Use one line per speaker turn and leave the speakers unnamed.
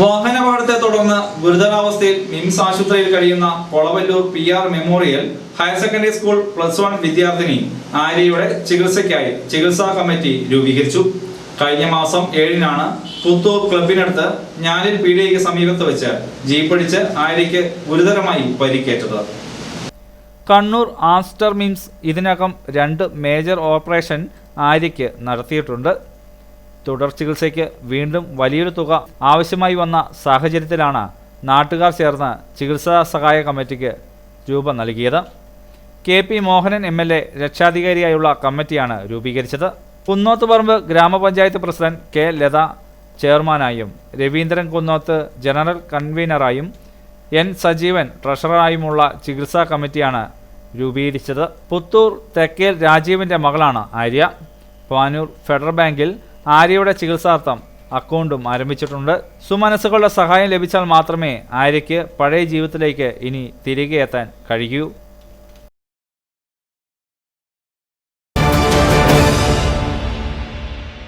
വാഹനാപകടത്തെ തുടർന്ന് ഗുരുതരാവസ്ഥയിൽ മിംസ് ആശുപത്രിയിൽ കഴിയുന്ന Kolavallur P R memorial higher secondary school plus one വിദ്യാർത്ഥിനി ആര്യയുടെ ചികിത്സയ്ക്കായി ചികിത്സാ കമ്മിറ്റി രൂപീകരിച്ചു. കഴിഞ്ഞ മാസം ഏഴിനാണ് പുത്തൂർ ക്ലബിനടുത്ത് ഞാനിൽ പീഡിയയ്ക്ക് സമീപത്ത് വെച്ച് ജീപ്പടിച്ച് ആര്യയ്ക്ക് ഗുരുതരമായി പരിക്കേറ്റത്. കണ്ണൂർ ആസ്റ്റർ മിംസ് ഇതിനകം രണ്ട് മേജർ ഓപ്പറേഷൻ ആര്യയ്ക്ക് നടത്തിയിട്ടുണ്ട്. തുടർ ചികിത്സയ്ക്ക് വീണ്ടും വലിയൊരു തുക ആവശ്യമായി വന്ന സാഹചര്യത്തിലാണ് നാട്ടുകാർ ചേർന്ന് ചികിത്സാ സഹായ കമ്മിറ്റിക്ക് രൂപ നൽകിയത്. K P Mohanan M L A രക്ഷാധികാരിയായുള്ള കമ്മിറ്റിയാണ് രൂപീകരിച്ചത്. കുന്നോത്തുപറമ്പ് ഗ്രാമപഞ്ചായത്ത് പ്രസിഡന്റ് കെ ലത ചെയർമാനായും രവീന്ദ്രൻ കുന്നോത്ത് ജനറൽ കൺവീനറായും എൻ സജീവൻ ട്രഷററായുമുള്ള ചികിത്സാ കമ്മിറ്റിയാണ് രൂപീകരിച്ചത്. പുത്തൂർ തെക്കേൽ രാജീവിന്റെ മകളാണ് ആര്യ. പാനൂർ ഫെഡറൽ ബാങ്കിൽ ആര്യയുടെ ചികിത്സാർത്ഥം അക്കൗണ്ടും ആരംഭിച്ചിട്ടുണ്ട്. സുമനസ്സുകളുടെ സഹായം ലഭിച്ചാൽ മാത്രമേ ആര്യയ്ക്ക് പഴയ ജീവിതത്തിലേക്ക് ഇനി തിരികെ എത്താൻ കഴിയൂ.